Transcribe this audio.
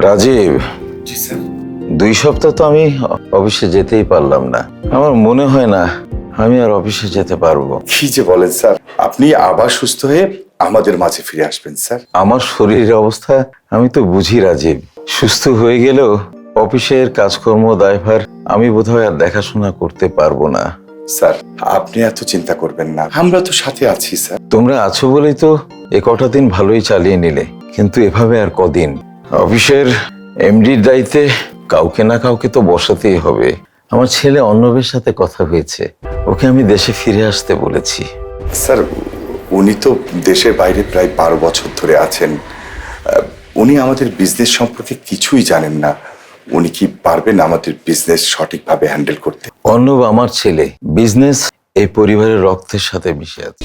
রাজীব জি sir. দুই সপ্তাহ তো আমি অফিসে যেতেই পারলাম না। আমার মনে হয় না আমি আর অফিসে যেতে পারব। কি যে বলেন স্যার আপনি আবার সুস্থ হয়ে আমাদের মাঝে ফিরে আসবেন স্যার। আমার শরীরের অবস্থা আমি তো বুঝি রাজীব। সুস্থ হয়ে গেলেও অফিসের কাজকর্ম দায়ভার আমি বোধহয় আর দেখাশোনা করতে পারব না। স্যার আপনি এত চিন্তা করবেন না। আমরা তো সাথে আছি স্যার। তোমরা আছো বলেই তো এ কটা দিন ভালোই চালিয়ে নিলে কিন্তু এভাবে আর কদিন? অফিসের এমডির দায়িত্বে কাউকে না কাউকে তো বসাতেই হবে। আমার ছেলে অর্ণবের সাথে কথা হয়েছে। ওকে আমি দেশে ফিরে আসতে বলেছি। স্যার উনি তো দেশের বাইরে প্রায় বারো বছর ধরে আছেন। উনি আমাদের বিজনেস সম্পর্কে কিছুই জানেন না। উনি কি পারবেন আমাদের বিজনেস সঠিকভাবে হ্যান্ডেল করতে? অর্ণব আমার ছেলে। বিজনেস এই পরিবারের রক্তের সাথে মিশে আছে।